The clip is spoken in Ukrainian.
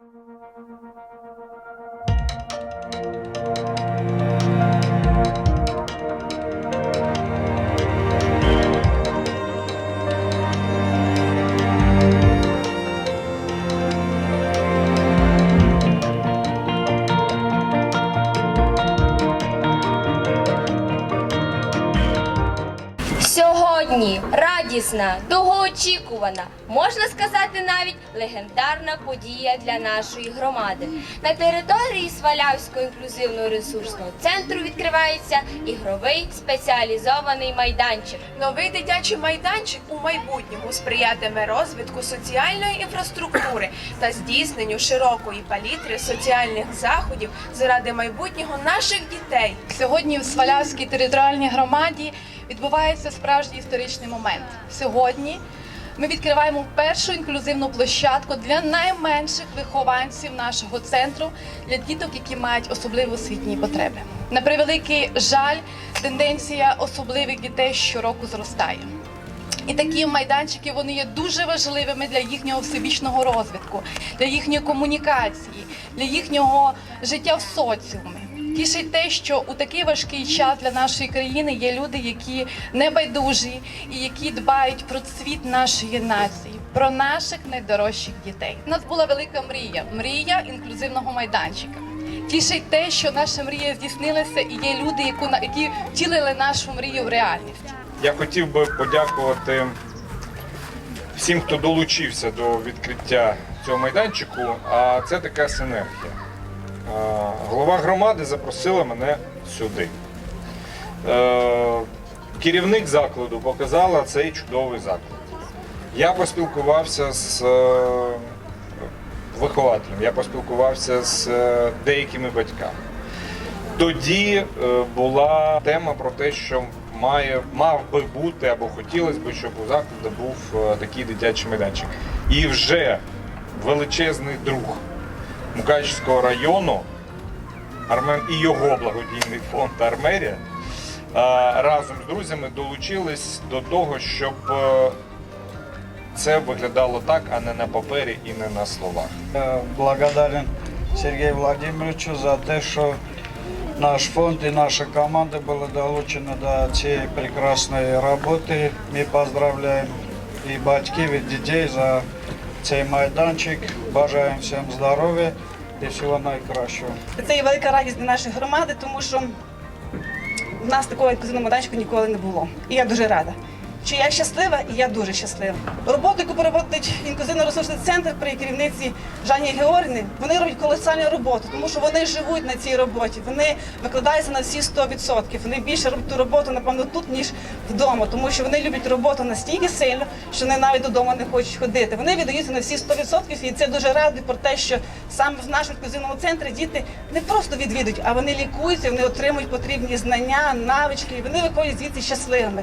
thank you Сьогодні радісна, довгоочікувана, можна сказати навіть легендарна подія для нашої громади. На території Свалявського інклюзивного ресурсного центру відкривається ігровий спеціалізований майданчик. Новий дитячий майданчик у майбутньому сприятиме розвитку соціальної інфраструктури та здійсненню широкої палітри соціальних заходів заради майбутнього наших дітей. Сьогодні в Свалявській територіальній громаді відбувається справжній історичний момент. Сьогодні ми відкриваємо першу інклюзивну площадку для найменших вихованців нашого центру для діток, які мають особливі освітні потреби. На превеликий жаль, тенденція особливих дітей щороку зростає. І такі майданчики вони є дуже важливими для їхнього всебічного розвитку, для їхньої комунікації, для їхнього життя в соціумі. Тішить те, що у такий важкий час для нашої країни є люди, які небайдужі і які дбають про цвіт нашої нації, про наших найдорожчих дітей. У нас була велика мрія мрія інклюзивного майданчика. Тішить те, що наша мрія здійснилася, і є люди, яку які втілили нашу мрію в реальність. Я хотів би подякувати всім, хто долучився до відкриття цього майданчику. А це така синергія. Голова громади запросила мене сюди. Е, Керівник закладу показала цей чудовий заклад. Я поспілкувався з е, вихователем, я поспілкувався з е, деякими батьками. Тоді була тема про те, що має, мав би бути або хотілося б, щоб у закладі був такий дитячий майданчик. І вже величезний друг Мукачівського району Армен і його благодійний фонд Армерія разом з друзями долучились до того, щоб е, це виглядало так, а не на папері і не на словах. Я благодарен Сергею Владимировичу за те, що наш фонд і наша команда були долучені до цієї прекрасної роботи. Ми поздравляємо і батьків, і дітей за цей майданчик. Бажаємо всім здоров'я і всього найкращого. Це є велика радість для нашої громади, тому що в нас такого інклюзивного майданчика ніколи не було. І я дуже рада. Що я щаслива і я дуже щаслива. Роботу, яку проводить інклюзивно-ресурсний центр при керівниці Жанні Георгіни, вони роблять колосальну роботу, тому що вони живуть на цій роботі. Вони викладаються на всі 100%. Вони більше роблять ту роботу, напевно, тут, ніж вдома, тому що вони люблять роботу настільки сильно, що вони навіть додому не хочуть ходити. Вони віддаються на всі 100% і це дуже радує про те, що саме в нашому інклюзивному центрі діти не просто відвідують, а вони лікуються, вони отримують потрібні знання, навички, і вони виходять звідси щасливими.